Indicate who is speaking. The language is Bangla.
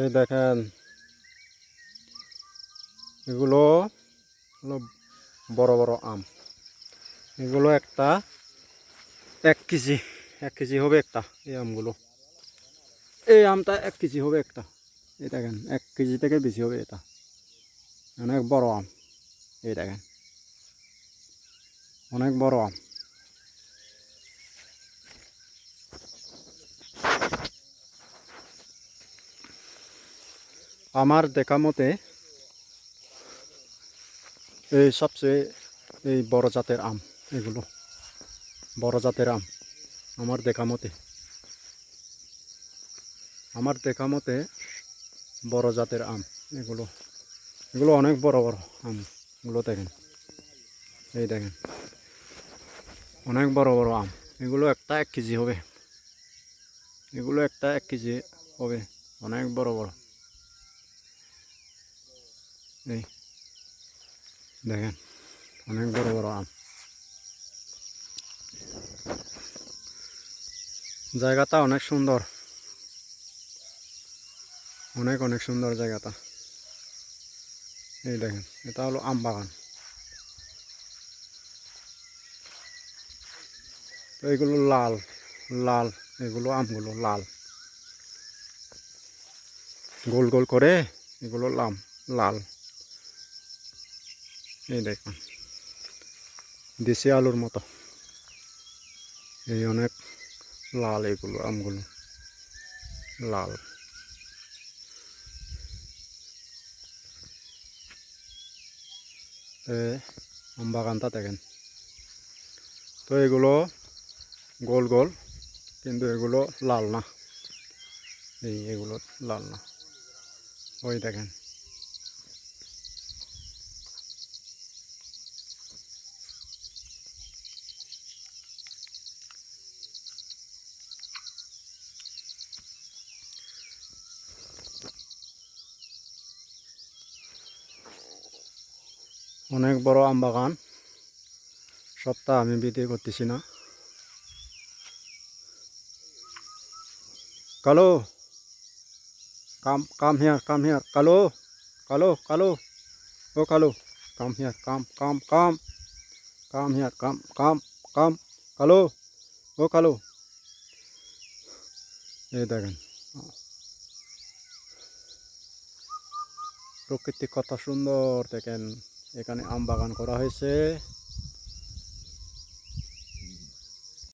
Speaker 1: এই দেখেন, এগুলো হলো বড় বড় আম। এগুলো একটা এক কেজি এক কেজি হবে একটা এই আমগুলো। এই আমটা এক কেজি হবে একটা। এই দেখেন, এক কেজি থেকে বেশি হবে এটা। অনেক বড় আম। এই দেখেন, অনেক বড় আম। আমার দেখা মতে, এই সবচেয়ে এই বড় জাতের আম, এগুলো। বড় জাতের আম, আমার দেখা মতে। আমার দেখা মতে বড় জাতের আম, এগুলো। এগুলো অনেক বড় বড় আম, এগুলো দেখেন। এই দেখেন। অনেক বড় বড় আম, এগুলো একটা এক কেজি হবে। এগুলো একটা এক কেজি হবে, অনেক বড় বড়। এই, দেখেন, অনেক বড় বড় আম। জায়গাটা অনেক সুন্দর। অনেক অনেক সুন্দর জায়গাটা। এই দেখেন, এটা হলো আম বাগান। তো এগুলো লাল লাল, এগুলো আমগুলো লাল। গোল গোল করে এগুলো লাম, লাল। এই দেখুন। দেশি আলুর মতো। এই অনেক লাল এগুলো, আমগুলো। লাল। আম বাগানটা দেখেন। তো এগুলো গোল গোল, কিন্তু এগুলো লাল না। এই এগুলো লাল না। ওই দেখেন। অনেক বড় আম বাগান। সপ্তাহ আমি ভিডিও করতেছি না। কালো, কাম কাম হিয়ার কাম হিয়ার, কালো কালো কালো, ও কালো, come here, come come come come here, কাম কাম কাম, কালো, ও কালো। এই দেখেন। প্রকৃতি কত সুন্দর দেখেন। এখানে আম বাগান করা হয়েছে।